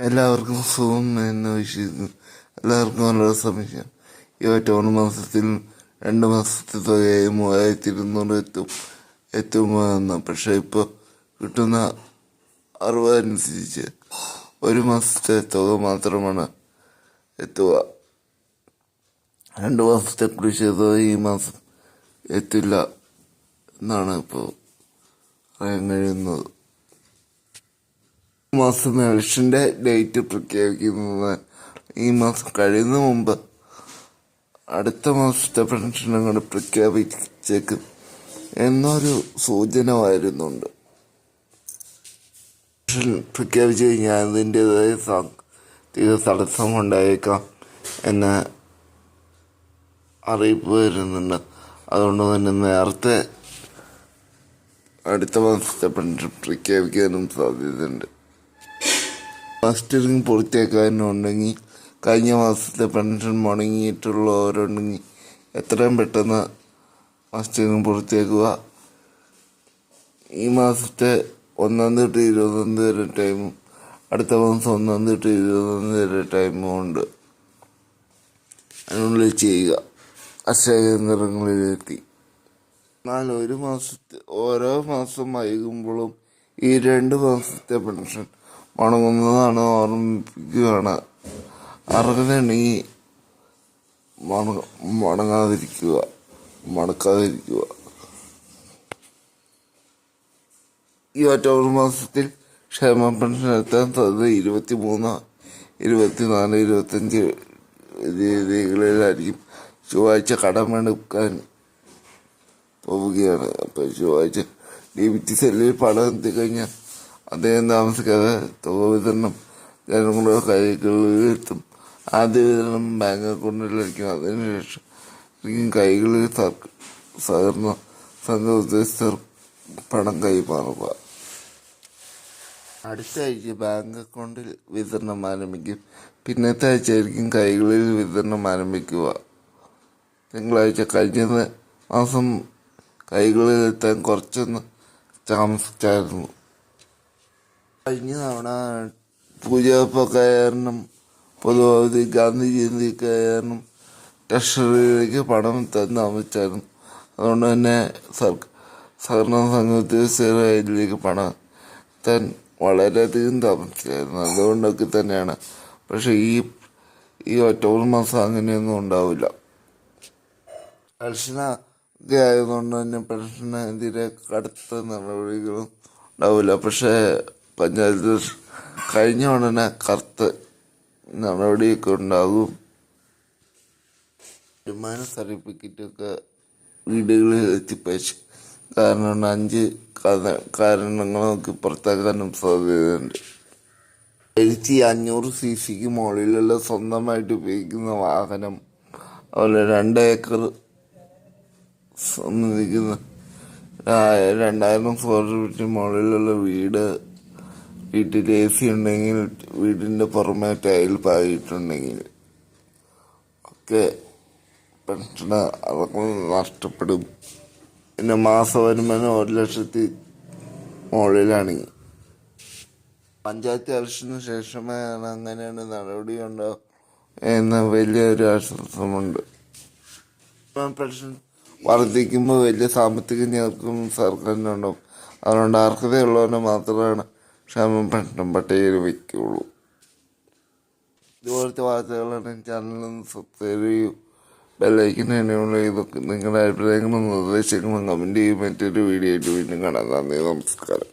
എല്ലാവർക്കും സുഖം എന്ന് വിശ്വസിക്കുന്നു. എല്ലാവർക്കും നല്ല സംശയം ഈ ഒറ്റ മാസത്തിൽ രണ്ട് മാസത്തെ തുകയായി മൂവായിരത്തി ഇരുന്നൂറ് എത്തും എത്തുമെന്ന് പക്ഷെ ഇപ്പോൾ കിട്ടുന്ന അറിവ് അനുസരിച്ച് ഒരു മാസത്തെ തുക മാത്രമാണ് എത്തുക. രണ്ട് മാസത്തെ കൃഷി തുക ഈ മാസം എത്തില്ല എന്നാണ് ഇപ്പോൾ പറയാൻ കഴിയുന്നത്. മാസം ഇലക്ഷന്റെ ഡേറ്റ് പ്രഖ്യാപിക്കുന്നത് ഈ മാസം കഴിയുന്ന മുമ്പ് അടുത്ത മാസത്തെ അങ്ങോട്ട് പ്രഖ്യാപിച്ചേക്കും എന്നൊരു സൂചന വരുന്നുണ്ട് പെൻഷൻ പ്രഖ്യാപിച്ചു കഴിഞ്ഞാൽ അതിന്റെതായ സാമ്പത്തിക തടസ്സം ഉണ്ടായേക്കാം എന്ന അറിയിപ്പ് വരുന്നുണ്ട്. അതുകൊണ്ട് തന്നെ നേരത്തെ അടുത്ത മാസത്തെ പെൻഷൻ പ്രഖ്യാപിക്കാനും സാധ്യതയുണ്ട്. മസ്റ്ററിങ് പൂർത്തിയാക്കാനുണ്ടെങ്കിൽ കഴിഞ്ഞ മാസത്തെ പെൻഷൻ മുടങ്ങിയിട്ടുള്ളവരുണ്ടെങ്കിൽ എത്രയും പെട്ടെന്ന് മസ്റ്ററിങ് പൂർത്തിയാക്കുക. ഈ മാസത്തെ ഒന്നാം തീയതി ഇരുപതാം തീയതി വരെ ടൈമും അടുത്ത മാസം ഒന്നാം തീയതി ഇരുപതാം തീയതി വരെ ടൈമും ഉണ്ട്. അതിനുള്ളിൽ ചെയ്യുക. അക്ഷയ കേന്ദ്രങ്ങളിലെത്തി. എന്നാൽ ഒരു മാസത്തെ ഓരോ മാസം വൈകുമ്പോഴും ഈ രണ്ട് മാസത്തെ പെൻഷൻ മുടങ്ങുന്നതാണ് ഓർമ്മിപ്പിക്കുകയാണ് അർഹതയുണ്ടെങ്കിൽ മുടങ്ങ മണക്കാതിരിക്കുക മുടക്കാതിരിക്കുക. ഈ ഒക്ടോബർ മാസത്തിൽ ക്ഷേമ പെൻഷൻ എത്താൻ സാധ്യത ഇരുപത്തി മൂന്ന് ഇരുപത്തിനാല് ഇരുപത്തഞ്ച് തീയതികളിലായിരിക്കും ചൊവ്വാഴ്ച കടമെടുക്കാൻ പോവുകയാണ്. അപ്പോൾ ചൊവ്വാഴ്ച ഡി ബി ടി സെല്ലിൽ പണം എത്തിക്കഴിഞ്ഞാൽ അദ്ദേഹം താമസിക്കാതെ തുക വിതരണം ജനങ്ങളുടെ കൈകളിൽ എത്തും ആദ്യ വിതരണം ബാങ്ക് അക്കൗണ്ടിലായിരിക്കും. അതിനുശേഷം കൈകളിൽ സഹകരണ സംഘ ഉദ്യോഗസ്ഥർ പണം കൈമാറുക. അടുത്ത ആഴ്ച ബാങ്ക് അക്കൗണ്ടിൽ വിതരണം ആരംഭിക്കും. പിന്നത്തെ ആഴ്ച ആയിരിക്കും കൈകളിൽ വിതരണം ആരംഭിക്കുക. തിങ്കളാഴ്ച കഴിഞ്ഞ മാസം കൈകളിൽ എത്താൻ കുറച്ചൊന്ന് താമസിച്ചായിരുന്നു. കഴിഞ്ഞ തവണ പൂജാപ്പൊക്കെ കാരണം പൊതുവധി ഗാന്ധി ജയന്തി കാരണം ട്രഷറിയിലേക്ക് പണം തന്ന അമിച്ചായിരുന്നു അതുകൊണ്ട് തന്നെ സർക്കാർ സഹകരണ സംഘത്തിൽ ഉദ്യോഗസ്ഥരിലേക്ക് പണം താൻ വളരെയധികം താമസിച്ചായിരുന്നു. അതുകൊണ്ടൊക്കെ തന്നെയാണ്. പക്ഷേ ഈ ഈ ഒക്ടോബർ മാസം അങ്ങനെയൊന്നും ഉണ്ടാവില്ല. പെൻഷന ആയതുകൊണ്ട് തന്നെ പെൻഷനെതിരെ കടുത്ത നടപടികളും ഉണ്ടാവില്ല. പക്ഷേ പഞ്ചായത്ത് കഴിഞ്ഞ ഉടനെ കറുത്ത് നടപടിയൊക്കെ ഉണ്ടാകും. വരുമാന സർട്ടിഫിക്കറ്റൊക്കെ വീടുകളിൽ എത്തിപ്പിച്ച് കാരണം അഞ്ച് കാരണങ്ങളൊക്കെ പുറത്താക്കാനും സാധ്യതയുണ്ട്. എഴുത്തി അഞ്ഞൂറ് സി സിക്ക് മുകളിലുള്ള സ്വന്തമായിട്ട് ഉപയോഗിക്കുന്ന വാഹനം അതുപോലെ രണ്ട് ഏക്കർ സംബന്ധിക്കുന്ന രണ്ടായിരം സ്ക്വയർ ഫീറ്റ് മുകളിലുള്ള വീട് വീട്ടിൽ എ സി ഉണ്ടെങ്കിൽ വീടിന്റെ പുറമെ ടൈൽ പായിട്ടുണ്ടെങ്കിൽ ഒക്കെ പെൻഷന് അതൊക്കെ നഷ്ടപ്പെടും. പിന്നെ മാസ വരുമാനം ഒരു ലക്ഷത്തി മുകളിലാണെങ്കിൽ പഞ്ചായത്ത് ഇലക്ഷന് ശേഷമേ അങ്ങനെയാണ് നടപടി ഉണ്ടോ എന്ന വലിയൊരു ആശ്വാസമുണ്ട്. പെൻഷൻ വർദ്ധിക്കുമ്പോൾ വലിയ സാമ്പത്തിക ഞെരുക്കം സർക്കാരിനുണ്ടാവും. അതുകൊണ്ട് അർഹതയുള്ളവരെ മാത്രമാണ് ക്ഷേമ പെട്ടെന്ന് പട്ടികയിൽ വയ്ക്കുള്ളൂ ഇതുപോലത്തെ വാർത്തകളാണ് ചാനലും സബ്സ്ക്രൈബ് ചെയ്യൂ. തന്നെയുള്ള ഇതൊക്കെ നിങ്ങളുടെ അഭിപ്രായങ്ങളും നിർദ്ദേശങ്ങളും കമന്റ് ചെയ്യും. മറ്റൊരു വീഡിയോ ആയിട്ട് വീണ്ടും കാണാം. നന്ദി നമസ്കാരം.